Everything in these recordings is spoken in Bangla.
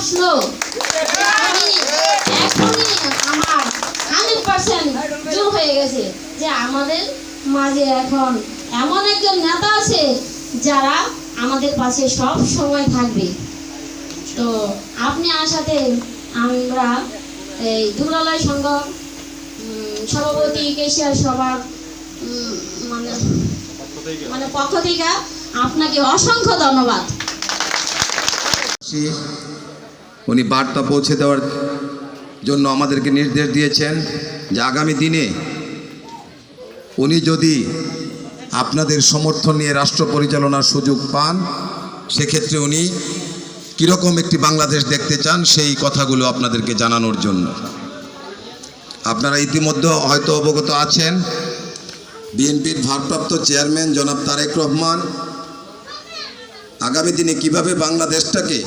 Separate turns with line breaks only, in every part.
আসলো। আমি এখনই আমার হান্ড্রেড পার্সেন্ট হয়ে গেছে যে আমাদের মাঝে এখন এমন একজন নেতা আছে যারা আমাদের পাশে সব সময় থাকবে। তো আপনি আসাতে আমরা এই দুলালয় সংঘ উম, সভাপতি কেশিয়ার সভার মানে মানে পক্ষ থেকে আপনাকে অসংখ্য ধন্যবাদ।
উনি বার্তা পৌঁছে দেওয়ার জন্য আমাদেরকে নির্দেশ দিয়েছেন যে আগামী দিনে উনি যদি আপনাদের সমর্থন নিয়ে রাষ্ট্র পরিচালনার সুযোগ পান, সেক্ষেত্রে উনি কীরকম একটি বাংলাদেশ দেখতে চান সেই কথাগুলো আপনাদেরকে জানানোর জন্য। আপনারা ইতিমধ্যে হয়তো অবগত আছেন, বিএনপির ভারপ্রাপ্ত চেয়ারম্যান জনাব তারেক রহমান আগামী দিনে কীভাবে বাংলাদেশটাকে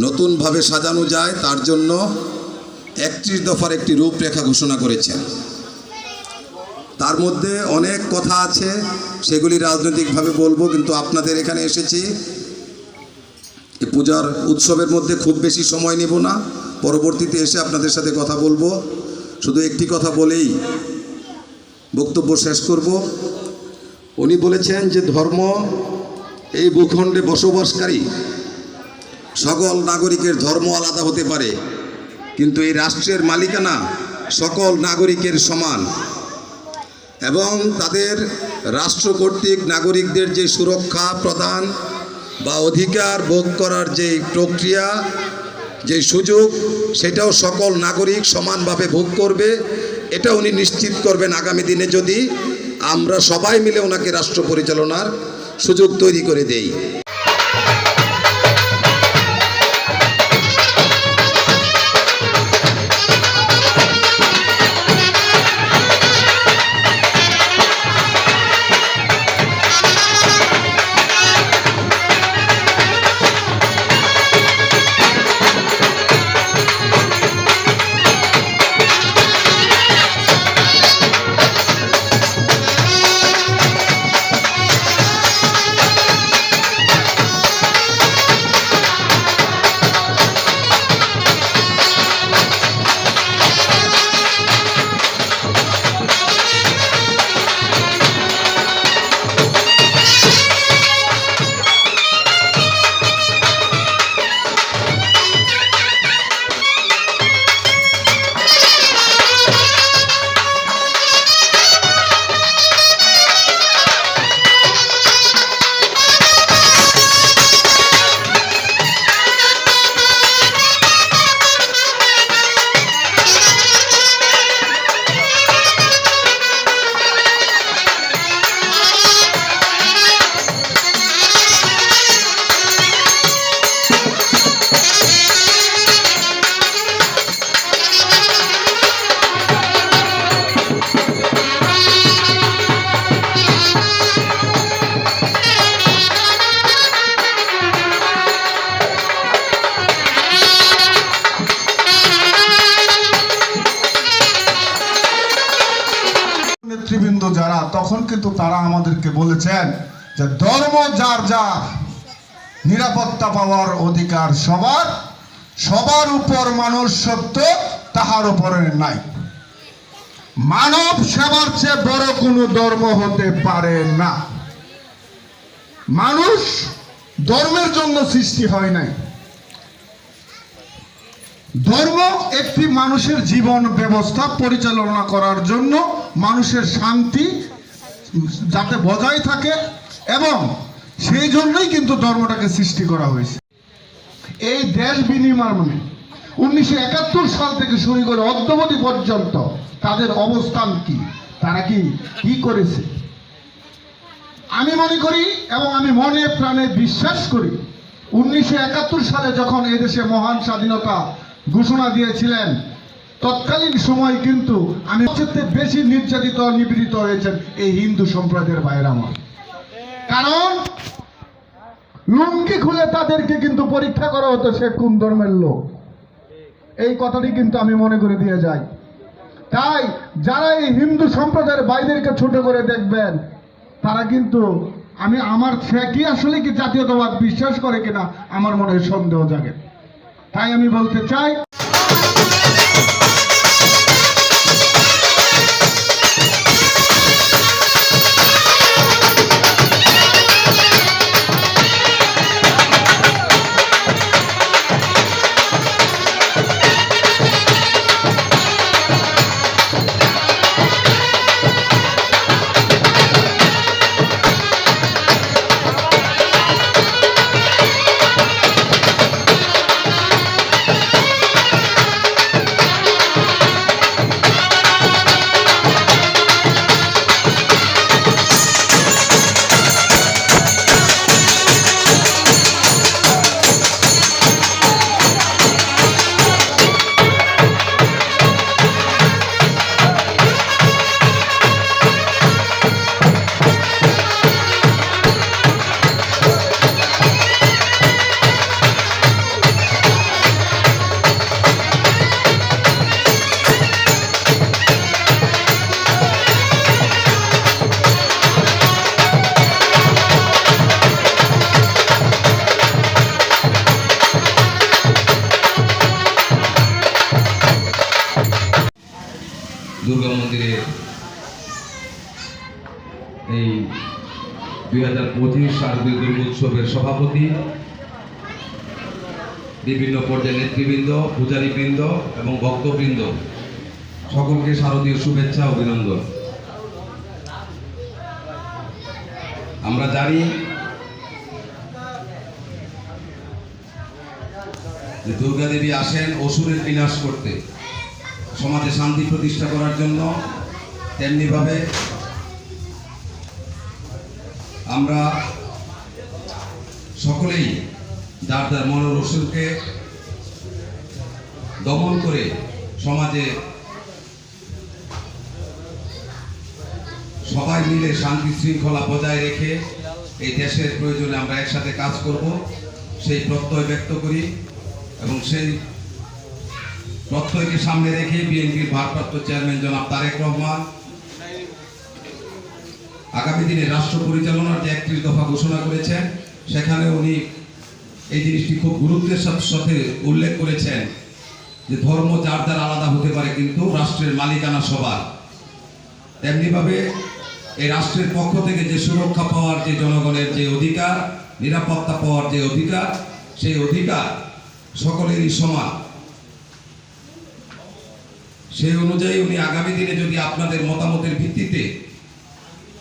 নতুনভাবে সাজানো যায়, তার জন্য একত্রিশ দফার একটি রূপরেখা ঘোষণা করেছেন। তার মধ্যে অনেক কথা আছে, সেগুলি রাজনৈতিকভাবে বলব, কিন্তু আপনাদের এখানে এসেছি। পূজার উৎসবের মধ্যে খুব বেশি সময় নেব না, পরবর্তীতে এসে আপনাদের সাথে কথা বলব। শুধু একটি কথা বলেই বক্তব্য শেষ করব। উনি বলেছেন যে ধর্ম এই ভূখণ্ডে বসবাসকারী সকল নাগরিকের ধর্ম আলাদা হতে পারে, কিন্তু এই রাষ্ট্রের মালিকানা সকল নাগরিকের সমান। এবং তাদের রাষ্ট্র কর্তৃক নাগরিকদের যে সুরক্ষা প্রদান বা অধিকার ভোগ করার যে প্রক্রিয়া, যে সুযোগ, সেটাও সকল নাগরিক সমানভাবে ভোগ করবে, এটা উনি নিশ্চিত করবেন আগামী দিনে যদি আমরা সবাই মিলে ওনাকে রাষ্ট্র পরিচালনার সুযোগ তৈরি করে দেই।
তখন কিন্তু তারা আমাদেরকে বলেছেন যে ধর্ম যার যার, নিরাপত্তা পাওয়ার অধিকার সবার সবার উপর মানুষ সত্য তাহার উপরে নাই। মানব সেবার চেয়ে বড় কোনো ধর্ম হতে পারে না। মানুষ ধর্মের জন্য সৃষ্টি হয় নাই। ধর্ম একটি মানুষের জীবন ব্যবস্থা পরিচালনা করার জন্য মানুষের শান্তি যাতে বজায় থাকে এবং সেই জন্যই কিন্তু ধর্মটাকে সৃষ্টি করা হয়েছে। এই দেশ বিনিময় উনিশশো একাত্তর সাল থেকে শুরু করে অদ্যবধি পর্যন্ত তাদের অবস্থান কি? তারা কি কি করেছে? আমি মনে করি এবং আমি মনে প্রাণে বিশ্বাস করি, উনিশশো একাত্তর সালে যখন এদেশে মহান স্বাধীনতা ঘোষণা দিয়েছিলেন তৎকালীন সময় কিন্তু আমি সবচেয়ে বেশি নির্যাতিত, নিপীড়িত হয়েছেন এই হিন্দু সম্প্রদায়ের বাইরে আমার। কারণ লুঙ্গি খুলে তাদেরকে কিন্তু পরীক্ষা করা হতো সে কোন ধর্মের লোক। এই কথাটি কিন্তু আমি মনে করে দিয়ে যাই। তাই যারা এই হিন্দু সম্প্রদায়ের বাইদেরকে ছোট করে দেখবেন, তারা কিন্তু আমি আমার সে কি আসলে কি জাতীয়তাবাদ বিশ্বাস করে কিনা, আমার মনে সন্দেহ জাগে। তাই আমি বলতে চাই
সভাপতি, বিভিন্ন পর্যায়ের নেতৃবৃন্দ, পূজারীবৃন্দ এবং ভক্তবৃন্দ, সকলকে শারদীয় শুভেচ্ছা, অভিনন্দন। আমরা জানি যে দুর্গা দেবী আসেন অসুরের বিনাশ করতে। সমাজে শান্তি প্রতিষ্ঠা করার জন্য তেমনিভাবে আমরা সকলেই যার যার মনোরসুরকে দমন করে সমাজে সবাই মিলে শান্তি শৃঙ্খলা বজায় রেখে এই দেশের প্রয়োজনে আমরা একসাথে কাজ করব, সেই প্রত্যয় ব্যক্ত করি এবং সেই প্রত্যয়কে সামনে রেখে বিএনপির ভারপ্রাপ্ত চেয়ারম্যান জনাব তারেক রহমান আগামী দিনে রাষ্ট্র পরিচালনার যে একত্রিশ দফা ঘোষণা করেছেন সেখানে উনি এই জিনিসটি খুব গুরুত্বের সাথে উল্লেখ করেছেন যে ধর্ম যার যার আলাদা হতে পারে কিন্তু রাষ্ট্রের মালিকানা সবার। তেমনিভাবে এই রাষ্ট্রের পক্ষ থেকে যে সুরক্ষা পাওয়ার যে জনগণের যে অধিকার, নিরাপত্তা পাওয়ার যে অধিকার, সেই অধিকার সকলেরই সমান। সেই অনুযায়ী উনি আগামী দিনে যদি আপনাদের মতামতের ভিত্তিতে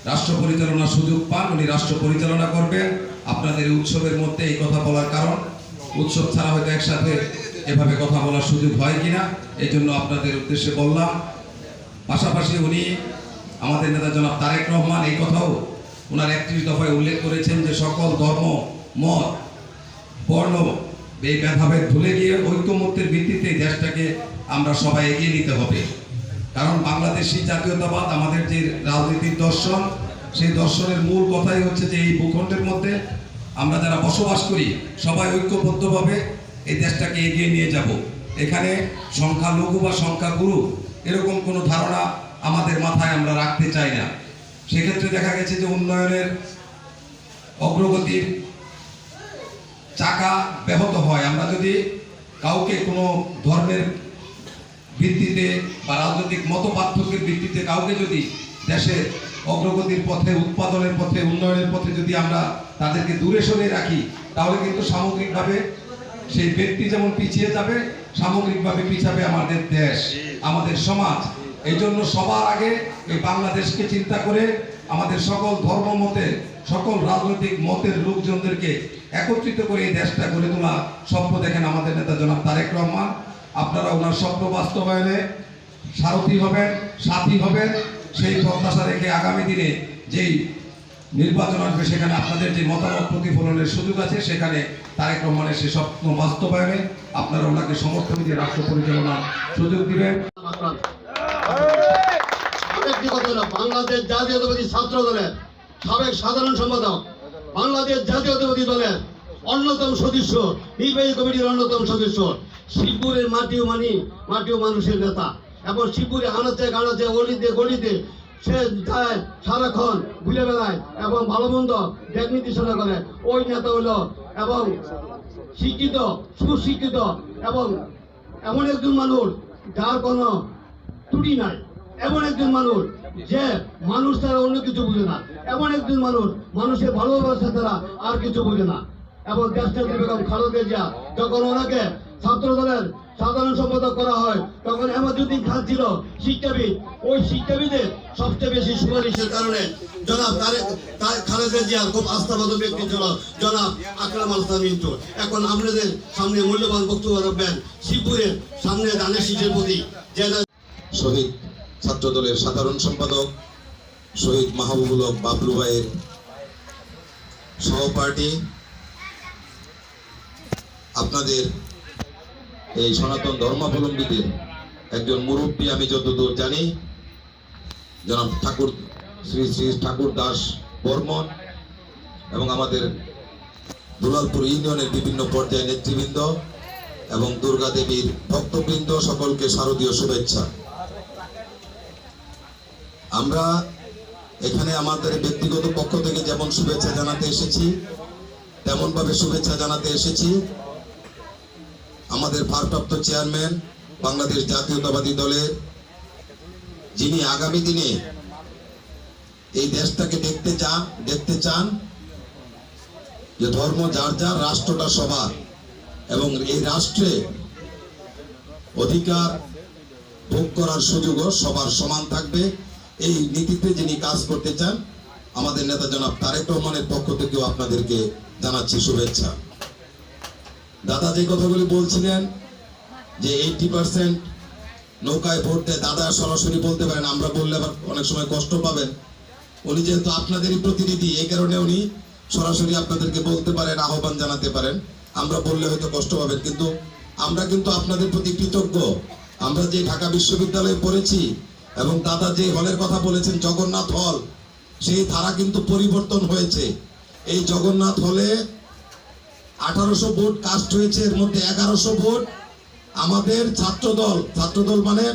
রাষ্ট্র পরিচালনার সুযোগ পান, উনি রাষ্ট্র পরিচালনা করবেন। আপনাদের উৎসবের মধ্যে এই কথা বলার কারণ, উৎসব ছাড়া হয়তো একসাথে এভাবে কথা বলার সুযোগ হয় কিনা, এই জন্য আপনাদের উদ্দেশ্যে বললাম। পাশাপাশি উনি আমাদের নেতা জনাব তারেক রহমান এই কথাও ওনার একত্রিশ দফায় উল্লেখ করেছেন যে সকল ধর্ম, মত, বর্ণ এই ভেদাভেদ ভুলে গিয়ে ঐক্যমত্যের ভিত্তিতে দেশটাকে আমরা সবাই এগিয়ে নিতে হবে। কারণ বাংলাদেশি জাতীয়তাবাদ, আমাদের যে রাজনীতির দর্শন সেই দর্শনের মূল কথাই হচ্ছে যে এই ভূখণ্ডের মধ্যে আমরা যারা বসবাস করি, সবাই ঐক্যবদ্ধভাবে এই দেশটাকে এগিয়ে নিয়ে যাব। এখানে সংখ্যালঘু বা সংখ্যাগুরু এরকম কোনো ধারণা আমাদের মাথায় আমরা রাখতে চাই না। সেক্ষেত্রে দেখা গেছে যে উন্নয়নের অগ্রগতির চাকা ব্যাহত হয়। আমরা যদি কাউকে কোনো ধর্মের ভিত্তিতে বা রাজনৈতিক মত পার্থক্যের ভিত্তিতে কাউকে যদি দেশের অগ্রগতির পথে, উৎপাদনের পথে, উন্নয়নের পথে যদি আমরা তাদেরকে দূরে সরিয়ে রাখি, তাহলে কিন্তু সামগ্রিকভাবে সেই ব্যক্তি যেমন পিছিয়ে যাবে, সামগ্রিকভাবে পিছাবে আমাদের দেশ, আমাদের সমাজ। এই জন্য সবার আগে এই বাংলাদেশকে চিন্তা করে আমাদের সকল ধর্ম মতের সকল রাজনৈতিক মতের লোকজনদেরকে একত্রিত করে এই দেশটা গড়ে তোলা স্বপ্ন দেখেন আমাদের নেতা জনাব তারেক রহমান। আপনারা ওনার স্বপ্ন বাস্তবায়নে সারথি হবেন, সাথী হবেন। সেই প্রত্যাশা রেখে আগামী দিনে যেই নির্বাচন আসবে, সেখানে আপনাদের যে মতামত প্রতিফলনের সুযোগ আছে, সেখানে তারেক রহমানের সেই স্বপ্ন বাস্তবায়নে আপনারা ওনাকে সমর্থন দিয়ে রাষ্ট্র পরিচালনার সুযোগ দিবেন।
বাংলাদেশ জাতীয়তাবাদী ছাত্র দলের সাবেক সাধারণ সম্পাদক, বাংলাদেশ জাতীয়তাবাদী দলের অন্যতম সদস্য, নির্বাহী কমিটির অন্যতম সদস্য, শিবপুরের মাটি ও মানি, মাটি ও মানুষের নেতা। এবং শিবপুরে আনাচে গানাচে অলিতে, গলিতে সে যায় সারাক্ষণ ঘুরে বেড়ায় এবং ভালো মন্দ দেখ নির্দেশনা করে। ওই নেতা হলো এবং শিক্ষিত, সুশিক্ষিত এবং এমন একজন মানুষ যার কোনো ত্রুটি নাই। এমন একজন মানুষ যে মানুষ তারা অন্য কিছু বুঝে না। এমন একজন মানুষ মানুষের ভালোবাসা তারা আর কিছু বুঝে না। এবং দেশনেত্রী বেগম খালেদা জিয়া যখন ওনাকে ছাত্র দলের সাধারণ সম্পাদক করা হয়, তখন হেমাজুদ্দিন খান ছিল শিক্ষাবিদ। ওই শিক্ষাবিদের সবচেয়ে বেশি সুপারিশের কারণে জনাব তারেক খালেদা জিয়া খুব আস্থাবাদক ব্যক্তি ছিল, জনাব আকরাম আলসান মিন্টু। এখন আপনাদের সামনে মূল্যবান বক্তব্য রাখবেন শিবপুরের সামনে দানের শীষের প্রতি। যে
শহীদ ছাত্র দলের সাধারণ সম্পাদক, শহীদ মাহবুবুল বাবলু ভাইয়ের সহপাঠী, আপনাদের এই সনাতন ধর্মাবলম্বীদের একজন মুরব্বী আমি যতদূর জানি, জনাব ঠাকুর, শ্রী শ্রী ঠাকুর দাস বর্মন এবং আমাদের দুলালপুর ইউনিয়নের বিভিন্ন পর্যায়ে নেতৃবৃন্দ এবং দুর্গা দেবীর ভক্তবৃন্দ সকলকে শারদীয় শুভেচ্ছা। আমরা এখানে আমাদের ব্যক্তিগত পক্ষ থেকে যেমন শুভেচ্ছা জানাতে এসেছি, তেমনভাবে শুভেচ্ছা জানাতে এসেছি। আমাদের ভারপ্রাপ্ত চেয়ারম্যান বাংলাদেশ জাতীয়তাবাদী দলের যিনি আগামী দিনে এই দেশটাকে দেখতে চান দেখতে চান যে ধর্ম যার যার, রাষ্ট্রটা সবার। এবং এই রাষ্ট্রে অধিকার ভোগ করার সুযোগও সবার সমান থাকবে। এই নীতিতে যিনি কাজ করতে চান, আমাদের নেতা জনাব তারেক রহমানের পক্ষ থেকেও আপনাদেরকে জানাচ্ছি শুভেচ্ছা। দাদা যে কথাগুলি বলছিলেন, যে এইটি পার্সেন্ট নৌকায় ভোট দেয়, দাদা সরাসরি বলতে পারেন, আমরা বললে আবার অনেক সময় কষ্ট পাবেন। উনি যেহেতু আপনাদেরই প্রতিনিধি এই কারণে উনি সরাসরি আপনাদেরকে বলতে পারেন, আহ্বান জানাতে পারেন। আমরা বললে হয়তো কষ্ট পাবেন, কিন্তু আমরা কিন্তু আপনাদের প্রতি কৃতজ্ঞ। আমরা যে ঢাকা বিশ্ববিদ্যালয়ে পড়েছি, এবং দাদা যে হলের কথা বলেছেন, জগন্নাথ হল, সেই ধারা কিন্তু পরিবর্তন হয়েছে। এই জগন্নাথ হলে আঠারোশো ভোট কাস্ট হয়েছে, এর মধ্যে এগারোশো ভোট আমাদের ছাত্রদল। ছাত্রদল মানে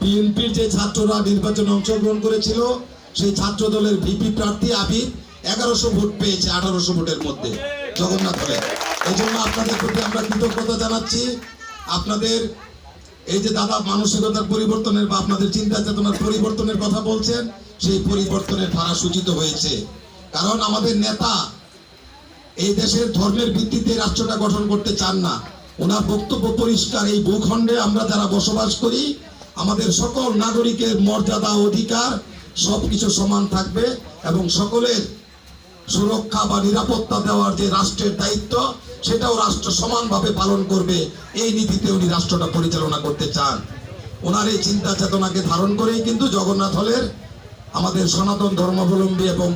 বিএনপির যে ছাত্ররা নির্বাচনে অংশগ্রহণ করেছিল, সেই ছাত্র দলের ভিপি প্রার্থী আবির এগারোশো ভোট পেয়েছে আঠারোশো ভোটের মধ্যে জগন্নাথ এই জন্য আপনাদের প্রতি আমরা কৃতজ্ঞতা জানাচ্ছি। আপনাদের এই যে দাদা মানসিকতার পরিবর্তনের বা আপনাদের চিন্তা চেতনার পরিবর্তনের কথা বলছেন, সেই পরিবর্তনের ধারা সূচিত হয়েছে। কারণ আমাদের নেতা এই দেশের ধর্মের ভিত্তিতে রাষ্ট্রটা গঠন করতে চান না। ওনার বক্তব্য পরিষ্কার। এই ভূখণ্ডে আমরা যারা বসবাস করি, আমাদের সকল নাগরিকের মর্যাদা, অধিকার সবকিছু সমান থাকবে এবং সকলের সুরক্ষা বা নিরাপত্তা দেওয়ার যে রাষ্ট্রের দায়িত্ব, সেটাও রাষ্ট্র সমানভাবে পালন করবে। এই নীতিতে উনি রাষ্ট্রটা পরিচালনা করতে চান। ওনার এই চিন্তা চেতনাকে ধারণ করেই কিন্তু জগন্নাথ হলের আমাদের সনাতন ধর্মাবলম্বী এবং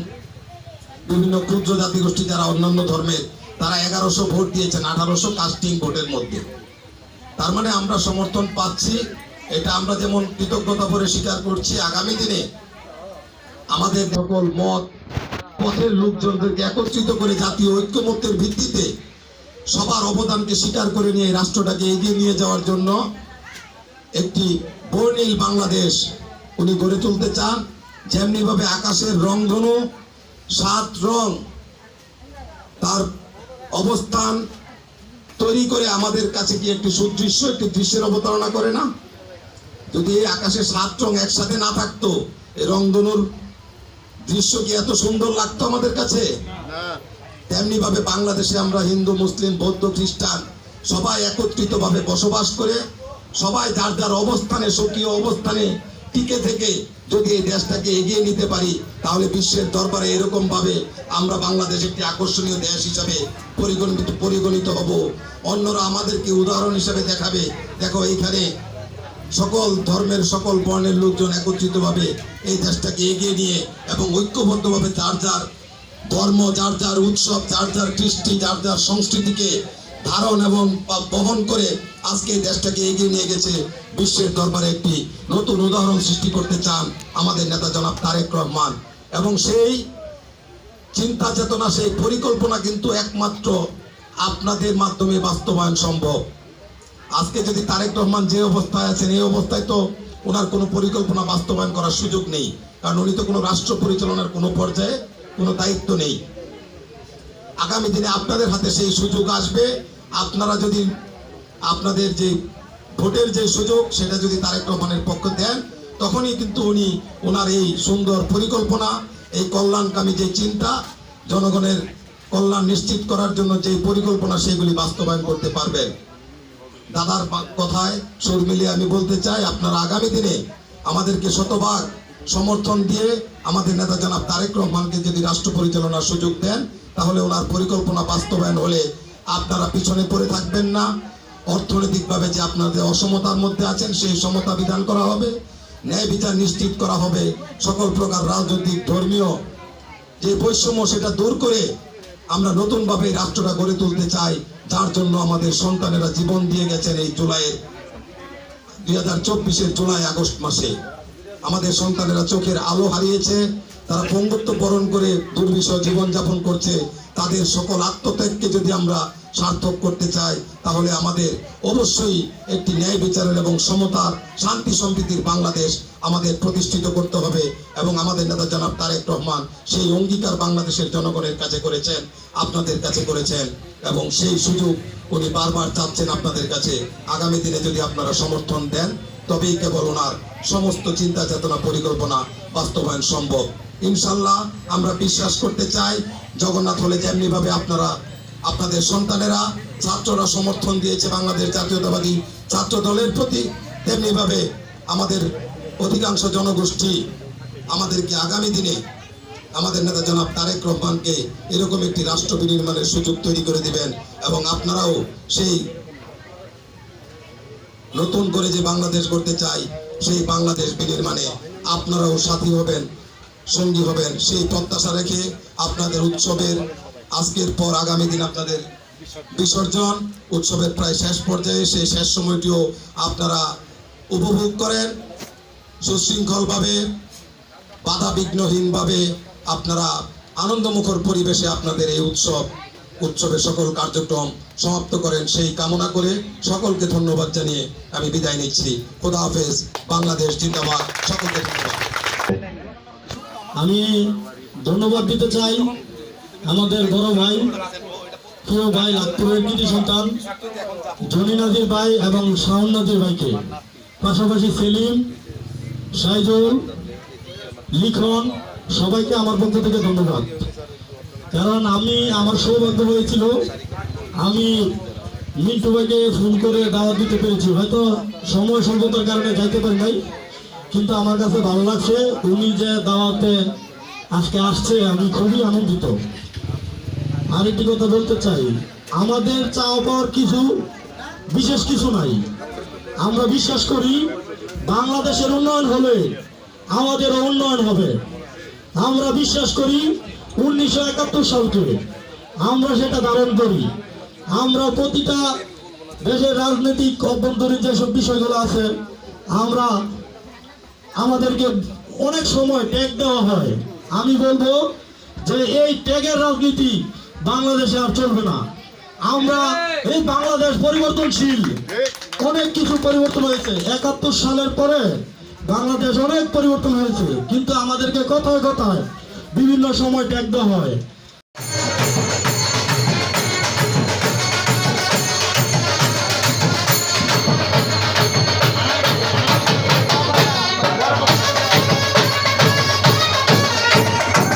বিভিন্ন ক্ষুদ্র জাতিগোষ্ঠী যারা অন্যান্য ধর্মের, তারা এগারোশো ভোট দিয়েছেন, আঠারোশো কাস্টিং ভোটের মধ্যে। তার মানে আমরা সমর্থন পাচ্ছি, এটা আমরা যেমন কৃতজ্ঞতা করে স্বীকার করছি, আগামী দিনে আমাদের সকল মত, পথের লোকজনদেরকে একত্রিত করে জাতীয় ঐক্যমত্যের ভিত্তিতে সবার অবদানকে স্বীকার করে নিয়ে রাষ্ট্রটাকে এগিয়ে নিয়ে যাওয়ার জন্য একটি বর্ণিল বাংলাদেশ উনি গড়ে তুলতে চান। যেমনিভাবে আকাশের রংধনু সাত রং তার অবস্থান তৈরি করে আমাদের কাছে কি একটি সুদৃশ্য একটি দৃশ্যের অবতারণা করে না? যদি এই আকাশে সাত রং একসাথে না থাকতো এই রংধনুর দৃশ্য কি এত সুন্দর লাগতো আমাদের কাছে? তেমনি ভাবে বাংলাদেশে আমরা হিন্দু মুসলিম বৌদ্ধ খ্রিস্টান সবাই একত্রিত ভাবে বসবাস করে সবাই যার যার অবস্থানে স্বকীয় অবস্থানে টিকে থেকে যদি এই দেশটাকে এগিয়ে নিতে পারি, তাহলে বিশ্বের দরবারে এরকম ভাবে আমরা বাংলাদেশ একটি আকর্ষণীয় দেশ হিসাবে পরিগণিত পরিগণিত হব। অন্যরা আমাদেরকে উদাহরণ হিসাবে দেখাবে। দেখো, এইখানে সকল ধর্মের, সকল বর্ণের লোকজন একত্রিতভাবে এই দেশটাকে এগিয়ে নিয়ে এবং ঐক্যবদ্ধভাবে যার যার ধর্ম, যার যার উৎসব, যার যার কৃষ্টি, যার যার সংস্কৃতিকে ধারণ এবং বহন করে আজকে দেশটাকে এগিয়ে নিয়ে গেছে বিশ্বের দরবারে একটি নতুন উদাহরণ সৃষ্টি করতে চান আমাদের নেতা জনাব তারেক রহমান। এবং সেই চিন্তা চেতনা, সেই পরিকল্পনা কিন্তু একমাত্র আপনাদের মাধ্যমে বাস্তবায়ন সম্ভব। আজকে যদি তারেক রহমান যে অবস্থায় আছেন, এই অবস্থায় তো ওনার কোনো পরিকল্পনা বাস্তবায়ন করার সুযোগ নেই। কারণ উনি তো কোনো রাষ্ট্র পরিচালনার কোনো পর্যায়ে কোনো দায়িত্ব নেই। আগামী দিনে আপনাদের হাতে সেই সুযোগ আসবে। আপনারা যদি আপনাদের যে ভোটের যে সুযোগ, সেটা যদি তারেক রহমানের পক্ষ দেন, তখনই কিন্তু উনি ওনার এই সুন্দর পরিকল্পনা, এই কল্যাণকামী যে চিন্তা, জনগণের কল্যাণ নিশ্চিত করার জন্য যে পরিকল্পনা, সেগুলি বাস্তবায়ন করতে পারবেন। দাদার কথায় সুর মিলিয়ে আমি বলতে চাই, আপনারা আগামী দিনে আমাদেরকে শতভাগ সমর্থন দিয়ে আমাদের নেতা জনাব তারেক রহমানকে যদি রাষ্ট্র পরিচালনার সুযোগ দেন, তাহলে ওনার পরিকল্পনা বাস্তবায়ন হলে আপনারা পিছনে পড়ে থাকবেন না। অর্থনৈতিকভাবে যে আপনাদের অসমতার মধ্যে আছেন, সেই সমতা বিধান করা হবে, ন্যায় বিচার নিশ্চিত করা হবে। সকল প্রকার রাজনৈতিক, ধর্মীয় যে বৈষম্য সেটা দূর করে আমরা নতুনভাবে রাষ্ট্রটা গড়ে তুলতে চাই, যার জন্য আমাদের সন্তানেরা জীবন দিয়ে গেছেন এই জুলাইয়ের দুই হাজার চব্বিশের জুলাই আগস্ট মাসে। আমাদের সন্তানেরা চোখের আলো হারিয়েছে তারা পঙ্গুত্ব বরণ করে দুর্বিষহ জীবনযাপন করছে, তাদের সকল আত্মত্যাগকে যদি আমরা সার্থক করতে চাই, তাহলে আমাদের অবশ্যই একটি ন্যায় বিচারের এবং সমতার, শান্তি সম্প্রীতির বাংলাদেশ আমাদের প্রতিষ্ঠিত করতে হবে এবং আমাদের নেতা জনাব তারেক রহমান সেই অঙ্গীকার বাংলাদেশের জনগণের কাছে করেছেন, আপনাদের কাছে করেছেন এবং সেই সুযোগ উনি বারবার চাচ্ছেন আপনাদের কাছে। আগামী দিনে যদি আপনারা সমর্থন দেন, তবেই কেবল ওনার সমস্ত চিন্তা চেতনা পরিকল্পনা বাস্তবায়ন সম্ভব। ইনশাল্লাহ আমরা বিশ্বাস করতে চাই জগন্নাথ হলে যেমনি ভাবে আপনারা, আপনাদের সন্তানেরা ছাত্ররা সমর্থন দিয়েছে বাংলাদেশ জাতীয়তাবাদী ছাত্র দলের প্রতি তেমনি ভাবে আমাদের অধিকাংশ জনগোষ্ঠী আমাদেরকে আগামী দিনে আমাদের নেতা জনাব তারেক রহমানকে এরকম একটি রাষ্ট্র বিনির্মাণের সুযোগ তৈরি করে দিবেন এবং আপনারাও সেই নতুন করে যে বাংলাদেশ করতে চাই, সেই বাংলাদেশ বিনির্মাণে আপনারাও সাথী হবেন। সঙ্গী হবেন। সেই প্রত্যাশা রেখে আপনাদের উৎসবের আজকের পর আগামী দিন আপনাদের বিসর্জন। উৎসবের প্রায় শেষ পর্যায়ে সেই শেষ সময়টিও আপনারা উপভোগ করেন। সুশৃঙ্খলভাবে বাধা বিঘ্নহীনভাবে আপনারা আনন্দমুখর পরিবেশে আপনাদের এই উৎসব, উৎসবের সকল কার্যক্রম সমাপ্ত করেন। সেই কামনা করে সকলকে ধন্যবাদ জানিয়ে আমি বিদায় নিচ্ছি। খোদা হাফেজ। বাংলাদেশ জিন্দাবাদ। সকলকে ধন্যবাদ।
আমি ধন্যবাদ দিতে চাই আমাদের বড় ভাই, প্রিয় ভাই লাখপুরের কৃতি সন্তান, জনি নাজির ভাই এবং শাহন নাজির ভাইকে। পাশাপাশি সেলিম সাইজুল লিখন, সবাইকে আমার পক্ষ থেকে ধন্যবাদ। কারণ আমি আমার সৌভাগ্য হয়েছিল, আমি মিন্টু ভাইকে ফোন করে দাওয়াত দিতে পেরেছি। হয়তো সময় স্বল্পতার কারণে যাইতে পারি নাই। কিন্তু আমার কাছে ভালো লাগছে উনি যে দাওয়াতে আজকে আসছে, আমি খুবই আনন্দিত। আরেকটি কথা বলতে চাই, আমাদের চাওয়া পাওয়ার কিছু, বিশেষ কিছু নাই। আমরা বিশ্বাস করি, বাংলাদেশের উন্নয়ন হলে আমাদেরও উন্নয়ন হবে। আমরা বিশ্বাস করি, উনিশশো একাত্তর সালকে আমরা সেটা ধারণ করি। আমরা প্রতিটা দেশের রাজনৈতিক অভ্যন্তরীণ যেসব বিষয়গুলো আছে, আমরা আমাদেরকে অনেক সময় ট্যাগ দেওয়া হয়। আমি বলব যে এই ট্যাগের রাজনীতি বাংলাদেশে আর চলবে না। আমরা এই বাংলাদেশ পরিবর্তনশীল। অনেক কিছু পরিবর্তন হয়েছে। একাত্তর সালের পরে বাংলাদেশ অনেক পরিবর্তন হয়েছে। কিন্তু আমাদেরকে কথায় কথায় বিভিন্ন সময় ট্যাগ দেওয়া হয়।